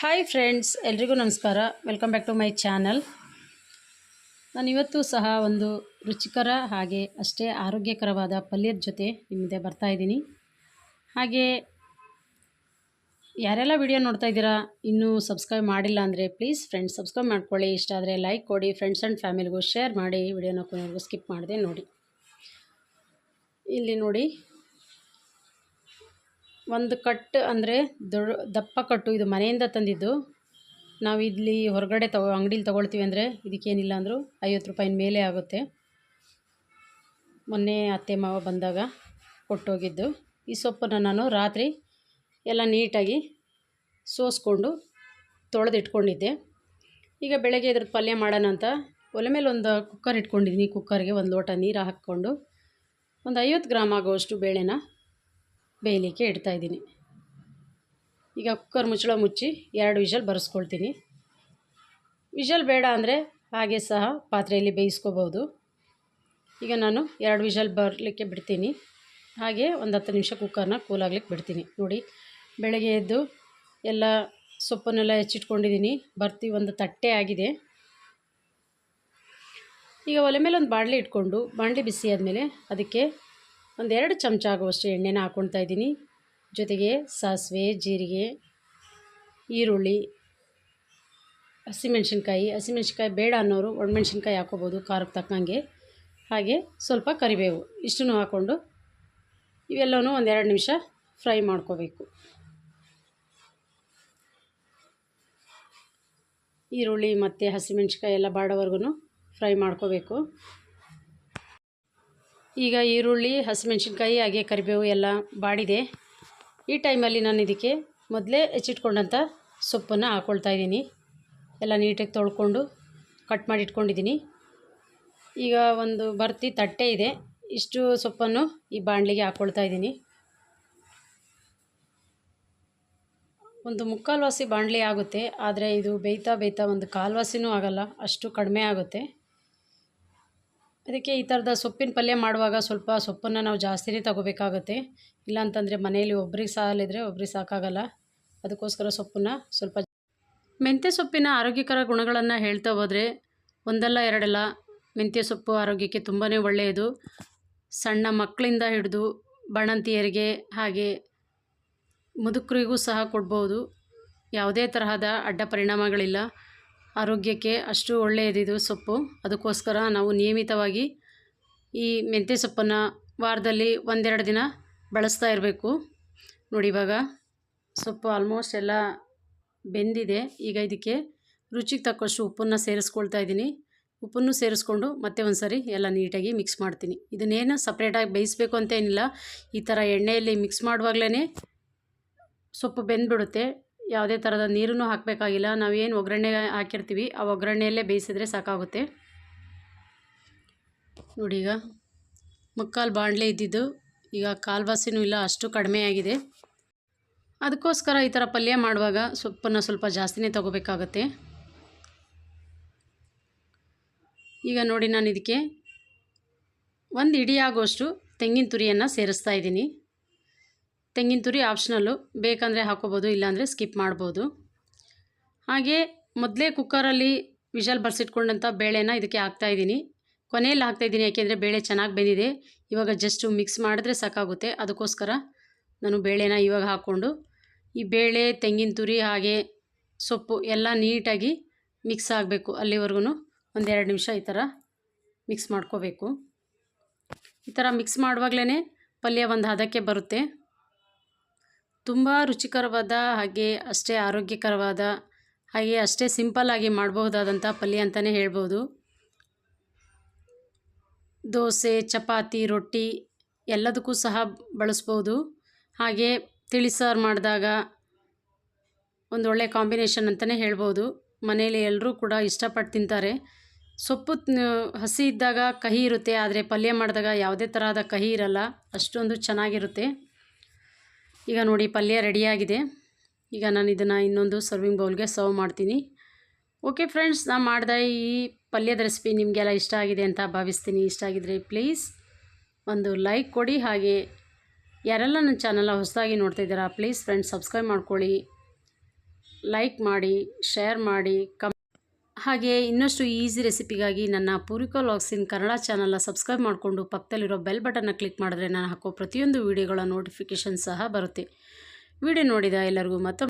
Hi friends ಎಲ್ರಿಗೂ ನಮಸ್ಕಾರ. Welcome back to my channel ನಾನು ಇವತ್ತು ಸಹ ಒಂದು ರುಚಿಕರ ಹಾಗೆ ಅಷ್ಟೇ ಆರೋಗ್ಯಕರವಾದ ಪಲ್ಯದ ಜೊತೆ ನಿಮ್ಮದೆ ಬರ್ತಾಯಿದ್ದೀನಿ ಹಾಗೆ ಯಾರೆಲ್ಲ ವಿಡಿಯೋ ನೋಡ್ತಾ ಇದ್ದೀರಾ, ಇನ್ನೂ ಸಬ್ಸ್ಕ್ರೈಬ್ ಮಾಡಿಲ್ಲ ಅಂದರೆ ಪ್ಲೀಸ್ ಫ್ರೆಂಡ್ಸ್ ಸಬ್ಸ್ಕ್ರೈಬ್ ಮಾಡ್ಕೊಳ್ಳಿ. ಇಷ್ಟ ಆದರೆ ಲೈಕ್ ಕೊಡಿ ಫ್ರೆಂಡ್ಸ್ ಆ್ಯಂಡ್ ಫ್ಯಾಮಿಲಿಗೂ ಶೇರ್ ಮಾಡಿ. ವಿಡಿಯೋನ ಕೊನೆಗೂ ಸ್ಕಿಪ್ ಮಾಡಿದೆ ನೋಡಿ. ಇಲ್ಲಿ ನೋಡಿ. ಒಂದು ಕಟ್ ಅಂದರೆ ದೊಡ್ಡ ದಪ್ಪ ಕಟ್ಟು ಇದು ಮನೆಯಿಂದ ತಂದಿದ್ದು. ನಾವು ಇಲ್ಲಿ ಹೊರಗಡೆ ತಗೋ ಅಂಗಡೀಲಿ ತೊಗೊಳ್ತೀವಿ ಅಂದರೆ ಇದಕ್ಕೇನಿಲ್ಲ ಅಂದರೂ ಐವತ್ತು ರೂಪಾಯಿನ ಮೇಲೆ ಆಗುತ್ತೆ. ಮೊನ್ನೆ ಅತ್ತೆ ಮಾವ ಬಂದಾಗ ಕೊಟ್ಟೋಗಿದ್ದು. ಈ ಸೊಪ್ಪನ್ನು ನಾನು ರಾತ್ರಿ ಎಲ್ಲ ನೀಟಾಗಿ ಸೋಸ್ಕೊಂಡು ತೊಳೆದಿಟ್ಕೊಂಡಿದ್ದೆ. ಈಗ ಬೆಳಗ್ಗೆ ಇದ್ರದ್ದು ಪಲ್ಯ ಮಾಡೋಣ ಅಂತ ಒಲೆ ಮೇಲೆ ಒಂದು ಕುಕ್ಕರ್ ಇಟ್ಕೊಂಡಿದ್ದೀನಿ ಕುಕ್ಕರ್ಗೆ ಒಂದು ಲೋಟ ನೀರು ಹಾಕ್ಕೊಂಡು ಒಂದು ಐವತ್ತು ಗ್ರಾಮ್ ಆಗುವಷ್ಟು ಬೇಳೆನ ಬೇಯಲಿಕ್ಕೆ ಇಡ್ತಾಯಿದ್ದೀನಿ ಈಗ ಕುಕ್ಕರ್ ಮುಚ್ಚಳ ಮುಚ್ಚಿ ಎರಡು ವಿಷಲ್ ಬರೆಸ್ಕೊಳ್ತೀನಿ. ವಿಷಲ್ ಬೇಡ ಅಂದರೆ ಹಾಗೆ ಸಹ ಪಾತ್ರೆಯಲ್ಲಿ ಬೇಯಿಸ್ಕೋಬೋದು. ಈಗ ನಾನು ಎರಡು ವಿಷಲ್ ಬರಲಿಕ್ಕೆ ಬಿಡ್ತೀನಿ. ಹಾಗೆ ಒಂದು ಹತ್ತು ನಿಮಿಷ ಕುಕ್ಕರ್ನ ಕೂಲಾಗ್ಲಿಕ್ಕೆ ಬಿಡ್ತೀನಿ. ನೋಡಿ, ಬೆಳಗ್ಗೆ ಎದ್ದು ಎಲ್ಲ ಸೊಪ್ಪನ್ನೆಲ್ಲ ಹೆಚ್ಚಿಟ್ಕೊಂಡಿದ್ದೀನಿ. ಬರ್ತಿ ಒಂದು ತಟ್ಟೆ ಆಗಿದೆ. ಈಗ ಒಲೆ ಮೇಲೆ ಒಂದು ಬಾಣಲಿ ಇಟ್ಕೊಂಡು, ಬಾಣಲಿ ಬಿಸಿ ಆದಮೇಲೆ ಅದಕ್ಕೆ ಒಂದೆರಡು ಚಮಚ ಆಗುವಷ್ಟು ಎಣ್ಣೆನ ಹಾಕ್ಕೊಳ್ತಾ ಇದ್ದೀನಿ. ಜೊತೆಗೆ ಸಾಸಿವೆ, ಜೀರಿಗೆ, ಈರುಳ್ಳಿ, ಹಸಿಮೆಣ್ಸಿನ್ಕಾಯಿ. ಹಸಿಮೆಣ್ಸಿನ್ಕಾಯಿ ಬೇಡ ಅನ್ನೋರು ಒಣಮೆಣ್ಸಿನ್ಕಾಯಿ ಹಾಕ್ಕೋಬೋದು ಖಾರಕ್ಕೆ ತಕ್ಕಂಗೆ. ಹಾಗೆ ಸ್ವಲ್ಪ ಕರಿಬೇವು ಇಷ್ಟನ್ನು ಹಾಕ್ಕೊಂಡು ಇವೆಲ್ಲವೂ ಒಂದೆರಡು ನಿಮಿಷ ಫ್ರೈ ಮಾಡ್ಕೋಬೇಕು. ಈರುಳ್ಳಿ, ಮತ್ತು ಹಸಿಮೆಣ್ಸಿನ್ಕಾಯಿ ಎಲ್ಲ ಬಾಡೋವರೆಗೂ ಫ್ರೈ ಮಾಡ್ಕೋಬೇಕು. ಈಗ ಈರುಳ್ಳಿ, ಹಸಿಮೆಣ್ಸಿನ್ಕಾಯಿ, ಹಾಗೆ ಕರಿಬೇವು ಎಲ್ಲ ಬಾಡಿದೆ. ಈ ಟೈಮಲ್ಲಿ ನಾನು ಇದಕ್ಕೆ ಮೊದಲೇ ಹೆಚ್ಚಿಟ್ಕೊಂಡಂಥ ಸೊಪ್ಪನ್ನು ಹಾಕ್ಕೊಳ್ತಾ ಇದ್ದೀನಿ. ಎಲ್ಲ ನೀಟಾಗಿ ತೊಳ್ಕೊಂಡು ಕಟ್ ಮಾಡಿ ಇಟ್ಕೊಂಡಿದ್ದೀನಿ ಈಗ ಒಂದು ಬರ್ತಿ ತಟ್ಟೆ ಇದೆ. ಇಷ್ಟು ಸೊಪ್ಪನ್ನು ಈ ಬಾಣಲಿಗೆ ಹಾಕ್ಕೊಳ್ತಾ ಇದ್ದೀನಿ. ಒಂದು ಮುಕ್ಕಾಲ್ವಾಸಿ ಬಾಣಲಿ ಆಗುತ್ತೆ, ಆದರೆ ಇದು ಬೇಯ್ತಾ ಬೇಯ್ತಾ ಒಂದು ಕಾಲ್ವಾಸಿನೂ ಆಗಲ್ಲ, ಅಷ್ಟು ಕಡಿಮೆ ಆಗುತ್ತೆ. ಅದಕ್ಕೆ ಈ ಥರದ ಸೊಪ್ಪಿನ ಪಲ್ಯ ಮಾಡುವಾಗ ಸ್ವಲ್ಪ ಸೊಪ್ಪನ್ನು ನಾವು ಜಾಸ್ತಿನೇ ತಗೋಬೇಕಾಗುತ್ತೆ. ಇಲ್ಲಾಂತಂದರೆ ಮನೆಯಲ್ಲಿ ಒಬ್ರಿಗೆ ಸಾಲಿದ್ರೆ ಒಬ್ರಿಗೆ ಸಾಕಾಗಲ್ಲ. ಅದಕ್ಕೋಸ್ಕರ ಸೊಪ್ಪನ್ನು ಸ್ವಲ್ಪ ಮೆಂತ್ಯ ಸೊಪ್ಪಿನ ಆರೋಗ್ಯಕರ ಗುಣಗಳನ್ನು ಹೇಳ್ತಾ ಹೋದರೆ ಒಂದಲ್ಲ ಎರಡಲ್ಲ ಮೆಂತ್ಯ ಸೊಪ್ಪು ಆರೋಗ್ಯಕ್ಕೆ ತುಂಬಾ ಒಳ್ಳೆಯದು. ಸಣ್ಣ ಮಕ್ಕಳಿಂದ ಹಿಡಿದು ಬಣಂತಿಯರಿಗೆ ಹಾಗೆ ಮುದುಕರಿಗೂ ಸಹ ಕೊಡ್ಬೋದು. ಯಾವುದೇ ತರಹದ ಅಡ್ಡ ಪರಿಣಾಮಗಳಿಲ್ಲ. ಆರೋಗ್ಯಕ್ಕೆ ಅಷ್ಟು ಒಳ್ಳೆಯದಿದು ಸೊಪ್ಪು. ಅದಕ್ಕೋಸ್ಕರ ನಾವು ನಿಯಮಿತವಾಗಿ ಈ ಮೆಂತ್ಯ ಸೊಪ್ಪನ್ನು ವಾರದಲ್ಲಿ ಒಂದೆರಡು ದಿನ ಬಳಸ್ತಾ ಇರಬೇಕು. ನೋಡಿ ಇವಾಗ ಸೊಪ್ಪು ಆಲ್ಮೋಸ್ಟ್ ಎಲ್ಲ ಬೆಂದಿದೆ. ಈಗ ಇದಕ್ಕೆ ರುಚಿಗೆ ತಕ್ಕಷ್ಟು ಉಪ್ಪನ್ನು ಸೇರಿಸ್ಕೊಳ್ತಾ ಇದ್ದೀನಿ. ಉಪ್ಪನ್ನು ಸೇರಿಸ್ಕೊಂಡು ಮತ್ತೆ ಒಂದು ಸರಿ ಎಲ್ಲ ನೀಟಾಗಿ ಮಿಕ್ಸ್ ಮಾಡ್ತೀನಿ. ಇದನ್ನೇನು ಸಪ್ರೇಟಾಗಿ ಬೇಯಿಸ್ಬೇಕು ಅಂತೇನಿಲ್ಲ ಈ ಥರ ಎಣ್ಣೆಯಲ್ಲಿ ಮಿಕ್ಸ್ ಮಾಡುವಾಗಲೇ ಸೊಪ್ಪು ಬೆಂದ್ಬಿಡುತ್ತೆ. ಯಾವುದೇ ಥರದ ನೀರನ್ನು ಹಾಕಬೇಕಾಗಿಲ್ಲ. ನಾವೇನು ಒಗ್ಗರಣೆ ಹಾಕಿರ್ತೀವಿ, ಆ ಒಗ್ಗರಣೆಯಲ್ಲೇ ಬೇಯಿಸಿದ್ರೆ ಸಾಕಾಗುತ್ತೆ. ನೋಡಿ ಈಗ ಮುಕ್ಕಾಲು ಬಾಣಲೆ ಇದ್ದಿದ್ದು, ಈಗ ಕಾಲ್ವಾಸಿನೂ ಇಲ್ಲ, ಅಷ್ಟು ಕಡಿಮೆ ಆಗಿದೆ. ಅದಕ್ಕೋಸ್ಕರ ಈ ಥರ ಪಲ್ಯ ಮಾಡುವಾಗ ಸೊಪ್ಪನ್ನು ಸ್ವಲ್ಪ ಜಾಸ್ತಿನೇ ತಗೋಬೇಕಾಗತ್ತೆ. ಈಗ ನೋಡಿ ನಾನು ಇದಕ್ಕೆ ಒಂದು ಇಡಿಯಾಗುವಷ್ಟು ತೆಂಗಿನ ತುರಿಯನ್ನು ಸೇರಿಸ್ತಾ ಇದ್ದೀನಿ. ತೆಂಗಿನ ತುರಿ ಆಪ್ಷನಲ್ಲು ಬೇಕಂದರೆ ಹಾಕೋಬೋದು, ಇಲ್ಲಾಂದರೆ ಸ್ಕಿಪ್ ಮಾಡ್ಬೋದು. ಹಾಗೆ ಮೊದಲೇ ಕುಕ್ಕರಲ್ಲಿ ವಿಷಲ್ ಬರ್ಸಿಟ್ಕೊಂಡಂಥ ಬೇಳೆನ ಇದಕ್ಕೆ ಹಾಕ್ತಾಯಿದ್ದೀನಿ ಕೊನೆಯಲ್ಲಿ ಹಾಕ್ತಾಯಿದ್ದೀನಿ ಯಾಕೆಂದರೆ ಬೇಳೆ ಚೆನ್ನಾಗಿ ಬೆಂದಿದೆ. ಇವಾಗ ಜಸ್ಟು ಮಿಕ್ಸ್ ಮಾಡಿದ್ರೆ ಸಾಕಾಗುತ್ತೆ. ಅದಕ್ಕೋಸ್ಕರ ನಾನು ಬೇಳೆನ ಇವಾಗ ಹಾಕ್ಕೊಂಡು, ಈ ಬೇಳೆ, ತೆಂಗಿನ ತುರಿ ಹಾಗೆ ಸೊಪ್ಪು ಎಲ್ಲ ನೀಟಾಗಿ ಮಿಕ್ಸ್ ಆಗಬೇಕು. ಅಲ್ಲಿವರೆಗೂ ಒಂದೆರಡು ನಿಮಿಷ ಈ ಥರ ಮಿಕ್ಸ್ ಮಾಡ್ಕೋಬೇಕು. ಈ ಥರ ಮಿಕ್ಸ್ ಮಾಡುವಾಗಲೇ ಪಲ್ಯ ಒಂದು ಹದಕ್ಕೆ ಬರುತ್ತೆ. ತುಂಬ ರುಚಿಕರವಾದ ಹಾಗೆ ಅಷ್ಟೇ ಆರೋಗ್ಯಕರವಾದ ಹಾಗೆ ಅಷ್ಟೇ ಸಿಂಪಲ್ಲಾಗಿ ಮಾಡಬಹುದಾದಂಥ ಪಲ್ಯ ಅಂತಲೇ ಹೇಳ್ಬೋದು. ದೋಸೆ, ಚಪಾತಿ, ರೊಟ್ಟಿ ಎಲ್ಲದಕ್ಕೂ ಸಹ ಬಳಸ್ಬೋದು. ಹಾಗೆ ತಿಳಿಸಾರು ಮಾಡಿದಾಗ ಒಂದು ಒಳ್ಳೆ ಕಾಂಬಿನೇಷನ್ ಅಂತಲೇ ಹೇಳ್ಬೋದು. ಮನೆಯಲ್ಲಿ ಎಲ್ಲರೂ ಕೂಡ ಇಷ್ಟಪಟ್ಟು ತಿಂತಾರೆ. ಸೊಪ್ಪು ಹಸಿ ಇದ್ದಾಗ ಕಹಿ ಇರುತ್ತೆ, ಆದರೆ ಪಲ್ಯ ಮಾಡಿದಾಗ ಯಾವುದೇ ಥರದ ಕಹಿ ಇರಲ್ಲ. ಅಷ್ಟೊಂದು ಚೆನ್ನಾಗಿರುತ್ತೆ. ಈಗ ನೋಡಿ, ಪಲ್ಯ ರೆಡಿಯಾಗಿದೆ ಈಗ ನಾನು ಇದನ್ನು ಇನ್ನೊಂದು ಸರ್ವಿಂಗ್ ಬೌಲ್ಗೆ ಸರ್ವ್ ಮಾಡ್ತೀನಿ. ಓಕೆ ಫ್ರೆಂಡ್ಸ್ ನಾನು ಮಾಡಿದ ಈ ಪಲ್ಯದ ರೆಸಿಪಿ ನಿಮಗೆಲ್ಲ ಇಷ್ಟ ಆಗಿದೆ ಅಂತ ಭಾವಿಸ್ತೀನಿ. ಇಷ್ಟ ಆಗಿದ್ರೆ ಪ್ಲೀಸ್ ಒಂದು ಲೈಕ್ ಕೊಡಿ. ಹಾಗೆ ಯಾರೆಲ್ಲ ನನ್ನ ಚಾನಲ್ನ ಹೊಸದಾಗಿ ನೋಡ್ತಾ ಇದ್ದೀರಾ ಪ್ಲೀಸ್ ಫ್ರೆಂಡ್ಸ್ ಸಬ್ಸ್ಕ್ರೈಬ್ ಮಾಡ್ಕೊಳ್ಳಿ. ಲೈಕ್ ಮಾಡಿ ಶೇರ್ ಮಾಡಿ ಕಮ್ ಹಾಗೆ ಇನ್ನಷ್ಟು ಈಸಿ ರೆಸಿಪಿಗಾಗಿ ನನ್ನ ಪೂರಿಕಾ ಲಾಗ್ಸಿನ್ ಕನ್ನಡ ಚಾನಲ್ನ ಸಬ್ಸ್ಕ್ರೈಬ್ ಮಾಡಿಕೊಂಡು ಪಕ್ಕದಲ್ಲಿರೋ ಬೆಲ್ ಬಟನ್ನ ಕ್ಲಿಕ್ ಮಾಡಿದ್ರೆ ನಾನು ಹಾಕೋ ಪ್ರತಿಯೊಂದು ವೀಡಿಯೋಗಳ ನೋಟಿಫಿಕೇಷನ್ ಸಹ ಬರುತ್ತೆ. ವಿಡಿಯೋ ನೋಡಿದ ಎಲ್ಲರಿಗೂ ಮತ್ತೊಮ್ಮೆ